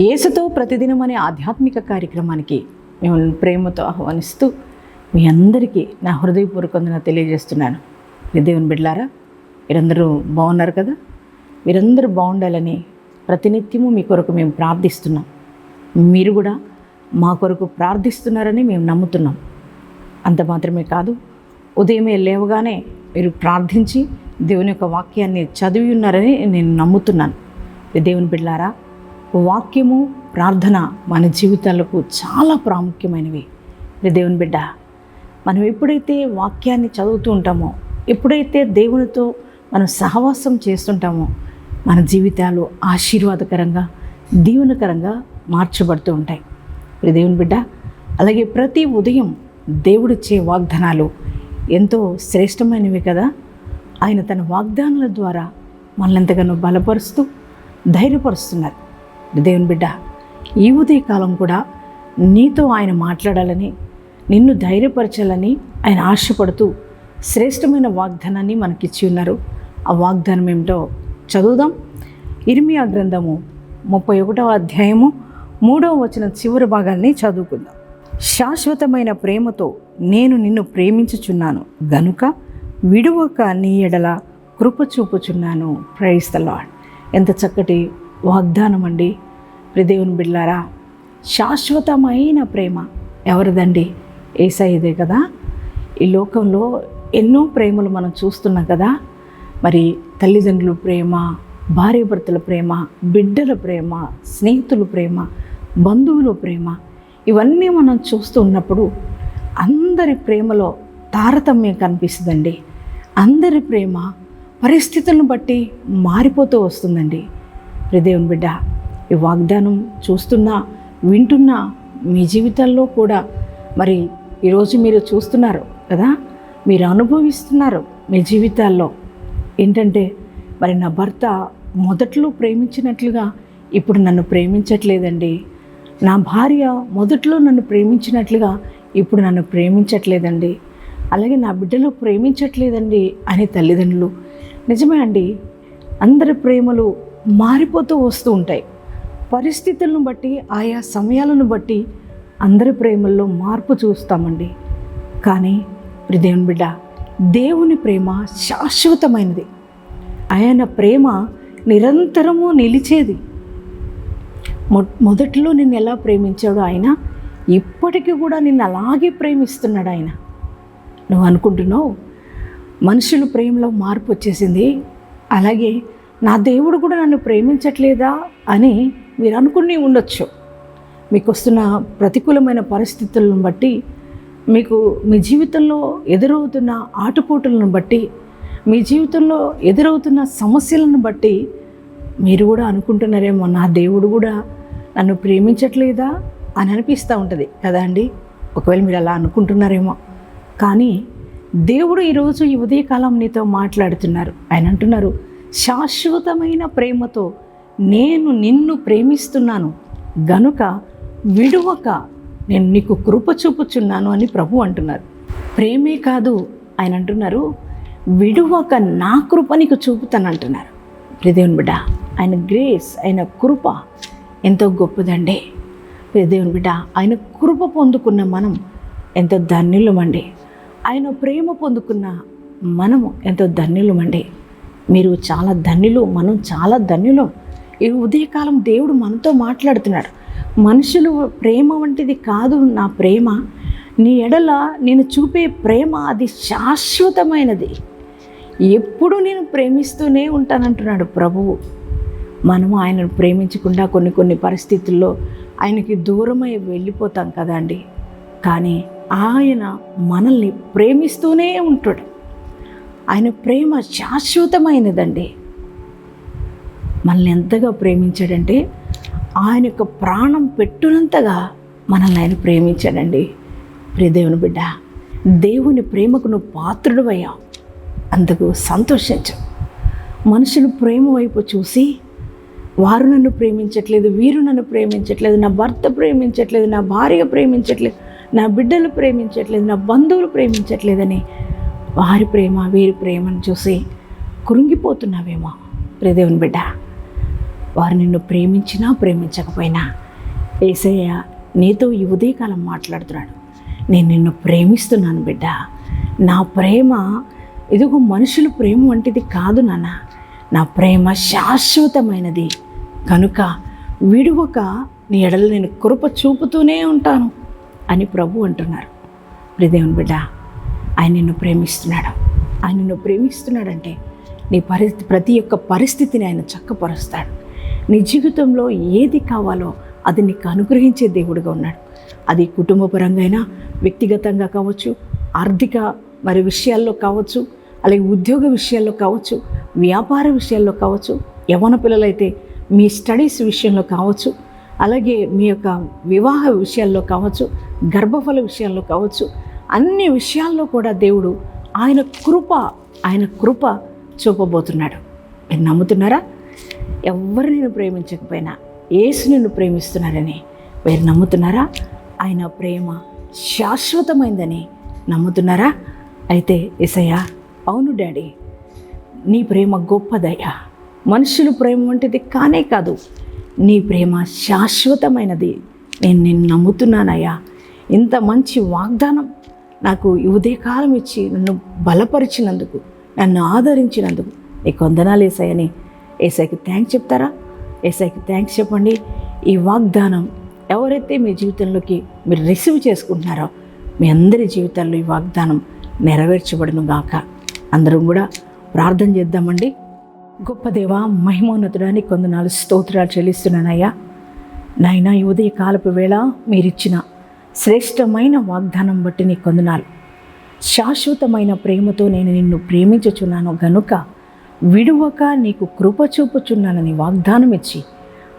ఏసుతో ప్రతిదినం అనే ఆధ్యాత్మిక కార్యక్రమానికి మిమ్మల్ని ప్రేమతో ఆహ్వానిస్తూ మీ అందరికీ నా హృదయపూర్వకంగా తెలియజేస్తున్నాను. దేవుని బిడ్లారా మీరందరూ బాగున్నారు కదా? మీరందరూ బాగుండాలని ప్రతినిత్యము మీ కొరకు మేము ప్రార్థిస్తున్నాం. మీరు కూడా మా కొరకు ప్రార్థిస్తున్నారని మేము నమ్ముతున్నాం. అంత మాత్రమే కాదు ఉదయమే లేవగానే మీరు ప్రార్థించి దేవుని యొక్క వాక్యాన్ని చదివి ఉన్నారని నేను నమ్ముతున్నాను. దేవుని బిడ్లారా వాక్యము ప్రార్థన మన జీవితాలకు చాలా ప్రాముఖ్యమైనవి. దేవుని బిడ్డ మనం ఎప్పుడైతే వాక్యాన్ని చదువుతూ ఉంటామో ఎప్పుడైతే దేవునితో మనం సహవాసం చేస్తుంటామో మన జీవితాలు ఆశీర్వాదకరంగా దీవెనకరంగా మార్చబడుతూ ఉంటాయి. ప్రి దేవుని బిడ్డ అలాగే ప్రతి ఉదయం దేవుడిచ్చే వాగ్దానాలు ఎంతో శ్రేష్టమైనవి కదా. ఆయన తన వాగ్దానాల ద్వారా మనల్ని ఎంతగానో బలపరుస్తూ ధైర్యపరుస్తున్నారు. దేవుని బిడ్డ ఈ ఉదయకాలం కూడా నీతో ఆయన మాట్లాడాలని నిన్ను ధైర్యపరచాలని ఆయన ఆశపడుతూ శ్రేష్టమైన వాగ్దానాన్ని మనకిచ్చి ఉన్నారు. ఆ వాగ్దానం ఏమిటో చదువుదాం. ఇర్మియా గ్రంథము ముప్పై ఒకటవ అధ్యాయము మూడవ వచన చివరి భాగాన్ని చదువుకుందాం. శాశ్వతమైన ప్రేమతో నేను నిన్ను ప్రేమించుచున్నాను. గనుక విడువక నీ ఎడల కృప చూపుచున్నాను. ద ఎంత చక్కటి వాగ్దానం అండి. ప్రదేవుని బిడ్లారా శాశ్వతమైన ప్రేమ ఎవరిదండి? ఏసైదే కదా. ఈ లోకంలో ఎన్నో ప్రేమలు మనం చూస్తున్నాం కదా. మరి తల్లిదండ్రుల ప్రేమ భార్యాభర్తల ప్రేమ బిడ్డల ప్రేమ స్నేహితుల ప్రేమ బంధువుల ప్రేమ ఇవన్నీ మనం చూస్తూ ఉన్నప్పుడు అందరి ప్రేమలో తారతమ్యం కనిపిస్తుందండి. అందరి ప్రేమ పరిస్థితులను బట్టి మారిపోతూ వస్తుందండి. దేవుని బిడ్డ ఈ వాగ్దానం చూస్తున్నా వింటున్నా మీ జీవితాల్లో కూడా మరి ఈరోజు మీరు చూస్తున్నారు కదా? మీరు అనుభవిస్తున్నారు మీ జీవితాల్లో. ఏంటంటే మరి నా భర్త మొదట్లో ప్రేమించినట్లుగా ఇప్పుడు నన్ను ప్రేమించట్లేదండి. నా భార్య మొదట్లో నన్ను ప్రేమించినట్లుగా ఇప్పుడు నన్ను ప్రేమించట్లేదండి. అలాగే నా బిడ్డలు ప్రేమించట్లేదండి అనే తల్లిదండ్రులు. నిజమే అండి అందరి ప్రేమలు మారిపోతూ వస్తూ ఉంటాయి. పరిస్థితులను బట్టి ఆయా సమయాలను బట్టి అందరి ప్రేమల్లో మార్పు చూస్తామండి. కానీ ఇప్పుడు దేవుని బిడ్డ దేవుని ప్రేమ శాశ్వతమైనది. ఆయన ప్రేమ నిరంతరము నిలిచేది. మొ మొదట్లో నిన్ను ఎలా ప్రేమించాడో ఆయన ఇప్పటికీ కూడా నిన్ను అలాగే ప్రేమిస్తున్నాడు ఆయన. నువ్వు అనుకుంటున్నావు? మనుషులు ప్రేమలో మార్పు వచ్చేసింది. అలాగే నా దేవుడు కూడా నన్ను ప్రేమించట్లేదా అని మీరు అనుకుని ఉండొచ్చు. మీకు వస్తున్న ప్రతికూలమైన పరిస్థితులను బట్టి మీకు మీ జీవితంలో ఎదురవుతున్న ఆటుపోటులను బట్టి మీ జీవితంలో ఎదురవుతున్న సమస్యలను బట్టి మీరు కూడా అనుకుంటున్నారేమో నా దేవుడు కూడా నన్ను ప్రేమించట్లేదా అని అనిపిస్తూ ఉంటుంది. కదా అండి? ఒకవేళ మీరు అలా అనుకుంటున్నారేమో. కానీ దేవుడు ఈరోజు ఈ ఉదయకాలం నీతో మాట్లాడుతున్నారు. ఆయన అంటున్నారు శాశ్వతమైన ప్రేమతో నేను నిన్ను ప్రేమిస్తున్నాను. గనుక విడువక నేను నీకు కృప చూపుచున్నాను అని ప్రభు అంటున్నారు. ప్రేమే కాదు ఆయన అంటున్నారు విడువక నా కృప నీకు చూపుతాను అంటున్నారు. ప్రియదేవుని బిడ్డ ఆయన గ్రేస్ ఆయన కృప ఎంతో గొప్పదండి. ప్రియదేవుని బిడ్డ ఆయన కృప పొందుకున్న మనం ఎంతో ధన్యులమండి. ఆయన ప్రేమ పొందుకున్న మనము ఎంతో ధన్యులమండి. మీరు చాలా ధన్యులు మనం చాలా ధన్యులం. ఈ ఉదయకాలం దేవుడు మనతో మాట్లాడుతున్నాడు. మనుషులు ప్రేమ వంటిది కాదు నా ప్రేమ. నీ ఎడల నేను చూపే ప్రేమ అది శాశ్వతమైనది. ఎప్పుడు నేను ప్రేమిస్తూనే ఉంటానంటున్నాడు ప్రభువు. మనం ఆయనను ప్రేమించకుండా కొన్ని కొన్ని పరిస్థితుల్లో ఆయనకి దూరమై వెళ్ళిపోతాం కదండి. కానీ ఆయన మనల్ని ప్రేమిస్తూనే ఉంటాడు. ఆయన ప్రేమ శాశ్వతమైనదండి. మనల్ని ఎంతగా ప్రేమించాడంటే ఆయన యొక్క ప్రాణం పెట్టునంతగా మనల్ని ఆయన ప్రేమించాడండి. ప్రియదేవుని బిడ్డ దేవుని ప్రేమకు నువ్వు పాత్రుడు అయ్యావు అందుకు సంతోషించు. మనుషులు ప్రేమ వైపు చూసి వారు నన్ను ప్రేమించట్లేదు వీరు నన్ను ప్రేమించట్లేదు నా భర్త ప్రేమించట్లేదు నా భార్య ప్రేమించట్లేదు నా బిడ్డలు ప్రేమించట్లేదు నా బంధువులు ప్రేమించట్లేదని వారి ప్రేమ వీరి ప్రేమను చూసి కృంగిపోతున్నావేమో ప్రియదేవుని బిడ్డ. వారు నిన్ను ప్రేమించినా ప్రేమించకపోయినా ఏసయ్య నీతో ఈ ఉదయకాలం మాట్లాడుతున్నాడు. నేను నిన్ను ప్రేమిస్తున్నాను బిడ్డ. నా ప్రేమ ఇదిగో మనుషులు ప్రేమ వంటిది కాదు నాన్న. నా ప్రేమ శాశ్వతమైనది. కనుక విడువక నీ ఎడలు నేను కృప చూపుతూనే ఉంటాను అని ప్రభు అంటున్నారు. ప్రియదేవుని బిడ్డ ఆయన నిన్ను ప్రేమిస్తున్నాడు. ఆయన నిన్ను ప్రేమిస్తున్నాడంటే నీ పరిస్థితి ప్రతి ఒక్క పరిస్థితిని ఆయన చక్కపరుస్తాడు. నీ జీవితంలో ఏది కావాలో అది నీకు అనుగ్రహించే దేవుడిగా ఉన్నాడు. అది కుటుంబపరంగా అయినా వ్యక్తిగతంగా కావచ్చు ఆర్థిక మరి విషయాల్లో కావచ్చు అలాగే ఉద్యోగ విషయాల్లో కావచ్చు వ్యాపార విషయాల్లో కావచ్చు యవన పిల్లలైతే మీ స్టడీస్ విషయంలో కావచ్చు అలాగే మీ యొక్క వివాహ విషయాల్లో కావచ్చు గర్భఫల విషయాల్లో కావచ్చు అన్ని విషయాల్లో కూడా దేవుడు ఆయన కృప ఆయన కృప చూపబోతున్నాడు. మీరు నమ్ముతున్నారా? ఎవరు నేను ప్రేమించకపోయినా ఏసు నిన్ను ప్రేమిస్తున్నారని మీరు నమ్ముతున్నారా? ఆయన ప్రేమ శాశ్వతమైందని నమ్ముతున్నారా? అయితే ఎసయ్యా అవును డాడీ నీ ప్రేమ గొప్పదయ్యా. మనుషులు ప్రేమ వంటిది కానే కాదు నీ ప్రేమ శాశ్వతమైనది. నేను నిన్ను నమ్ముతున్నానయ్యా. ఇంత మంచి వాగ్దానం నాకు ఈ ఉదయకాలం ఇచ్చి నన్ను బలపరిచినందుకు నన్ను ఆదరించినందుకు. నీకు వందనాలు ఏసాయని ఏసైకి థ్యాంక్స్ చెప్తారా? ఏసైకి థ్యాంక్స్ చెప్పండి. ఈ వాగ్దానం ఎవరైతే మీ జీవితంలోకి మీరు రిసీవ్ చేసుకుంటున్నారో మీ అందరి జీవితాల్లో ఈ వాగ్దానం నెరవేర్చబడును గాక. అందరం కూడా ప్రార్థన చేద్దామండి. గొప్ప దేవ మహిమోన్నతుడాన్ని కొందనాలు స్తోత్రాలు చెల్లిస్తున్నానయ్యా. నాయన ఈ ఉదయ కాలపు వేళ మీరిచ్చిన శ్రేష్టమైన వాగ్దానం బట్టి నీ కొందనాలు. శాశ్వతమైన ప్రేమతో నేను నిన్ను ప్రేమించుచున్నాను గనుక విడువక నీకు కృప చూపుచున్నానని వాగ్దానం ఇచ్చి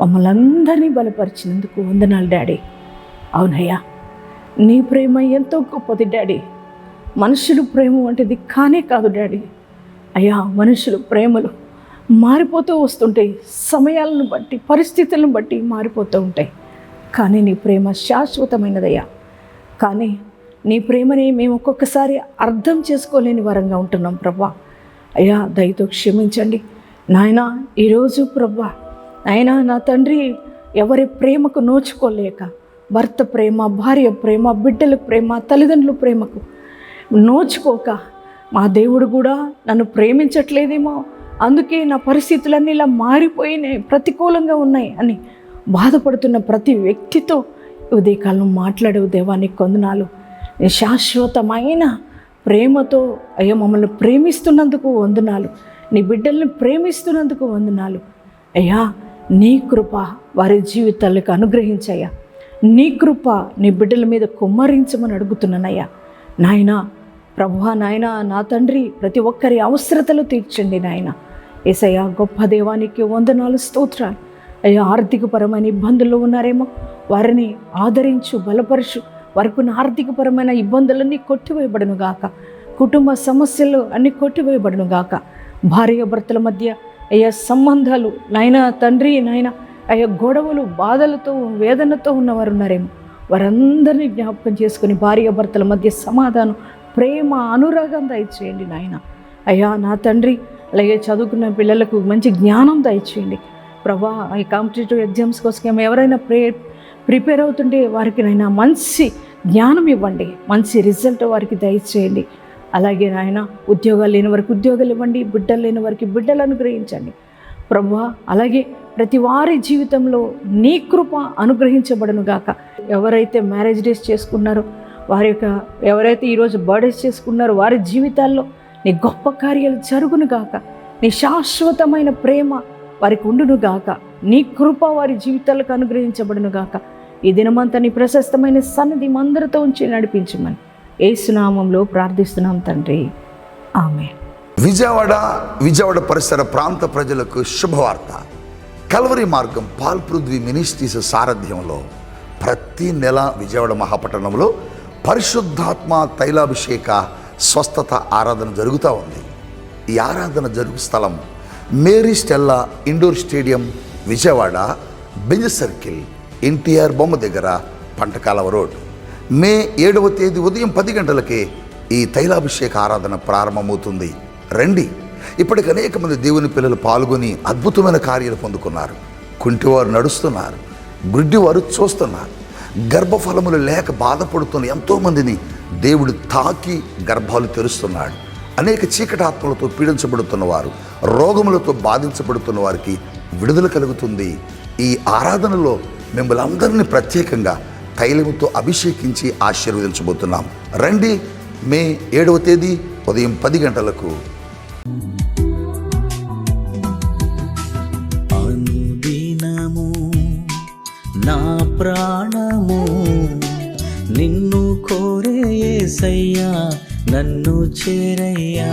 మమ్మల్ని అందరినీ బలపరిచినందుకు వందనాలు డాడీ. అవునయ్యా నీ ప్రేమ ఎంతో గొప్పది డాడీ. మనుషులు ప్రేమ వంటిది కానే కాదు డాడీ. అయ్యా మనుషులు ప్రేమలు మారిపోతూ వస్తుంటాయి. సమయాలను బట్టి పరిస్థితులను బట్టి మారిపోతూ ఉంటాయి. కానీ నీ ప్రేమ శాశ్వతమైనదయ్యా. కానీ నీ ప్రేమని మేము ఒక్కొక్కసారి అర్థం చేసుకోలేని వరంగా ఉంటున్నాం ప్రభా. అయ్యా దయతో క్షమించండి. నాయన ఈరోజు ప్రభా నాయన నా తండ్రి ఎవరి ప్రేమకు నోచుకోలేక భర్త ప్రేమ భార్య ప్రేమ బిడ్డల ప్రేమ తల్లిదండ్రుల ప్రేమకు నోచుకోక మా దేవుడు కూడా నన్ను ప్రేమించట్లేదేమో అందుకే నా పరిస్థితులన్నీ ఇలా మారిపోయినాయి ప్రతికూలంగా ఉన్నాయి అని బాధపడుతున్న ప్రతి వ్యక్తితో ఉదయకాలం మాట్లాడేవు దేవానికి కొందనాలు. శాశ్వతమైన ప్రేమతో అయ్యా మమ్మల్ని ప్రేమిస్తున్నందుకు వందనాలు. నీ బిడ్డల్ని ప్రేమిస్తున్నందుకు వందనాలు. అయ్యా నీ కృప వారి జీవితాలకు అనుగ్రహించయ్యా. నీ కృప నీ బిడ్డల మీద కుమ్మరించమని అడుగుతున్నానయ్యా. నాయనా ప్రభువా నాయన నా తండ్రి ప్రతి ఒక్కరి అవసరతలు తీర్చండి నాయన. ఏసయ్యా గొప్ప దేవానికి వందనాలు స్తోత్రాలు. ఆర్థికపరమైన ఇబ్బందుల్లో ఉన్నారేమో. వారిని ఆదరించు బలపరచు. వారికి ఉన్న ఆర్థికపరమైన ఇబ్బందులన్నీ కొట్టివేయబడును గాక. కుటుంబ సమస్యలు అన్నీ కొట్టివేయబడును గాక. భార్య భర్తల మధ్య అయ్యా సంబంధాలు నాయన తండ్రి నాయన అయ్యా గొడవలు బాధలతో వేదనతో ఉన్నవారు ఉన్నారేమో. వారందరినీ జ్ఞాపకం చేసుకుని భార్య భర్తల మధ్య సమాధానం ప్రేమ అనురాగం దయచేయండి నాయన. అయ్యా నా తండ్రి అలాగే చదువుకున్న పిల్లలకు మంచి జ్ఞానం దయచేయండి. ప్రభా ఈ కాంపిటేటివ్ ఎగ్జామ్స్ కోసం ఎవరైనా ప్రే ప్రిపేర్ అవుతుంటే వారికి నైనా మంచి జ్ఞానం ఇవ్వండి మంచి రిజల్ట్ వారికి దయచేయండి. అలాగే నాయన ఉద్యోగాలు లేని వారికి ఉద్యోగాలు ఇవ్వండి బిడ్డలు లేని వారికి బిడ్డలు అనుగ్రహించండి. ప్రభా అలాగే ప్రతి వారి జీవితంలో నీ కృప అనుగ్రహించబడను గాక. ఎవరైతే మ్యారేజ్ డేస్ చేసుకున్నారో వారి యొక్క ఎవరైతే ఈరోజు బర్త్డేస్ చేసుకున్నారో వారి జీవితాల్లో నీ గొప్ప కార్యాలు జరుగును గాక. నీ శాశ్వతమైన ప్రేమ వారికి ఉండును గాక. నీ కృప వారి జీవితాలకు అనుగ్రహించబడును గాక. ఈ దినమంతా నీ ప్రశస్తమైన సన్నిధి మందరితో ఉంచి నడిపించమని ఏసునామంలో ప్రార్థిస్తున్నాం తండ్రి. ఆమె విజయవాడ విజయవాడ పరిసర ప్రాంత ప్రజలకు శుభవార్త. కల్వరి మార్గం పాల్పృథ్వీ మినిస్ట్రీస్ సారథ్యంలో ప్రతి నెల విజయవాడ మహాపట్టణంలో పరిశుద్ధాత్మ తైలాభిషేక స్వస్థత ఆరాధన జరుగుతూ ఉంది. ఈ ఆరాధన జరుగు స్థలం Mary Stella indoor stadium Vijayawada Benz circle NTR బొమ్మ దగ్గర పంటకాలవ రోడ్ మే ఏడవ తేదీ ఉదయం పది గంటలకే ఈ తైలాభిషేక ఆరాధన ప్రారంభమవుతుంది. రండి. ఇప్పటికి అనేక మంది దేవుని పిల్లలు పాల్గొని అద్భుతమైన కార్యాలు పొందుకున్నారు. కుంటివారు నడుస్తున్నారు. గుడ్డివారు చూస్తున్నారు. గర్భఫలములు లేక బాధపడుతున్న ఎంతోమందిని దేవుడు తాకి గర్భాలు తెరుస్తున్నాడు. అనేక చీకటాత్మలతో పీడించబడుతున్న వారు రోగములతో బాధించబడుతున్న వారికి విడుదల కలుగుతుంది. ఈ ఆరాధనలో మిమ్మల్ని అందరినీ ప్రత్యేకంగా తైలముతో అభిషేకించి ఆశీర్వదించబోతున్నాం. రండి మే ఏడవ తేదీ ఉదయం పది గంటలకు. నా ప్రాణము నిన్ను కోరే సయ్యా నన్ను చేరయ్యా.